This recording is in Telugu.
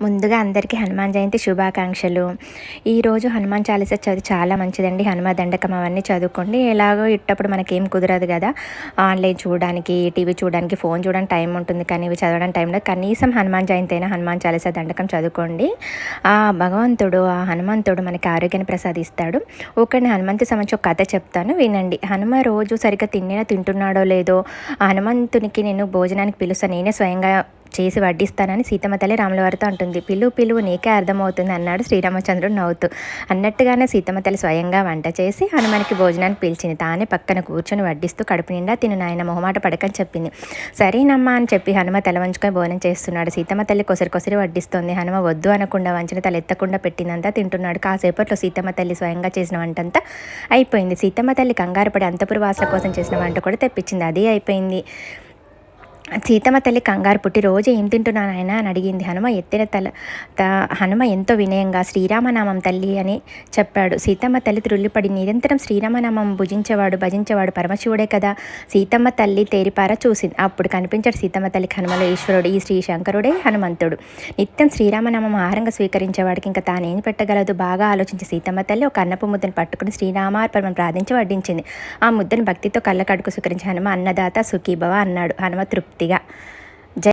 ముందుగా అందరికీ హనుమాన్ జయంతి శుభాకాంక్షలు. ఈరోజు హనుమాన్ చాలీసా చదివి చాలా మంచిదండి. హనుమ దండకం అవన్నీ చదువుకోండి. ఎలాగో ఇట్టప్పుడు మనకేం కుదరదు కదా. ఆన్లైన్ చూడడానికి టీవీ చూడడానికి ఫోన్ చూడడానికి టైం ఉంటుంది. కానీ ఇవి చదవడానికి టైంలో కనీసం హనుమాన్ జయంతి అయినా హనుమాన్ చాలీసా దండకం చదువుకోండి. ఆ భగవంతుడు ఆ హనుమంతుడు మనకి ఆరోగ్యాన్ని ప్రసాదిస్తాడు. ఒకరిని హనుమంతు సంబంధించి ఒక కథ చెప్తాను. వినండి. హనుమ రోజు సరిగ్గా తిన్నినా తింటున్నాడో లేదో ఆ హనుమంతునికి నేను భోజనానికి పిలుస్తాను నేనే స్వయంగా చేసి వడ్డిస్తానని సీతమ్మ తల్లి రాములవారితో అంటుంది. పిలువు పిలువు నీకే అర్థమవుతుంది అన్నాడు శ్రీరామచంద్రుడు నవ్వుతూ. అన్నట్టుగానే సీతమ్మ తల్లి స్వయంగా వంట చేసి హనుమానికి భోజనాన్ని పిలిచింది. తానే పక్కన కూర్చొని వడ్డిస్తూ కడుపు నిండా తిను నాయన మొహమాట పడకని చెప్పింది. సరేనమ్మా అని చెప్పి హనుమ తల వంచుకొని భోజనం చేస్తున్నాడు. సీతమ్మ తల్లి కొసరి కొసరి వడ్డిస్తోంది. హనుమ వద్దు అనకుండా వంచిన తల ఎత్తకుండా పెట్టిందంతా తింటున్నాడు. కాసేపట్లో సీతమ్మ తల్లి స్వయంగా చేసిన వంటంతా అయిపోయింది. సీతమ్మ తల్లి కంగారుపడి అంతపురవాసుల కోసం చేసిన వంట కూడా తెప్పించింది. అది అయిపోయింది. సీతమ్మ తల్లి కంగారు పుట్టి రోజు ఏం తింటున్నాను ఆయన అని అడిగింది. హనుమ ఎత్తిన తల త హనుమ ఎంతో వినయంగా శ్రీరామనామం తల్లి అని చెప్పాడు. సీతమ్మ తల్లి త్రుల్లిపడి నిరంతరం శ్రీరామనామం భుజించేవాడు భజించేవాడు పరమశివుడే కదా? సీతమ్మ తల్లి తేరిపార చూసింది. అప్పుడు కనిపించాడు సీతమ్మ తల్లికి హనుమలో ఈశ్వరుడు ఈ శ్రీ శంకరుడే హనుమంతుడు. నిత్యం శ్రీరామనామం ఆహారంగా స్వీకరించేవాడికి ఇంకా తానేం పెట్టగలదు? బాగా ఆలోచించి సీతమ్మ తల్లి ఒక అన్నపు ముద్దను పట్టుకుని శ్రీరామార్పణం ప్రార్థించి వడ్డించింది. ఆ ముద్దను భక్తితో కళ్ళ కడుకు స్వీకరించి హనుమ అన్నదాత సుఖీభవ అన్నాడు. హనుమ പട്ടിക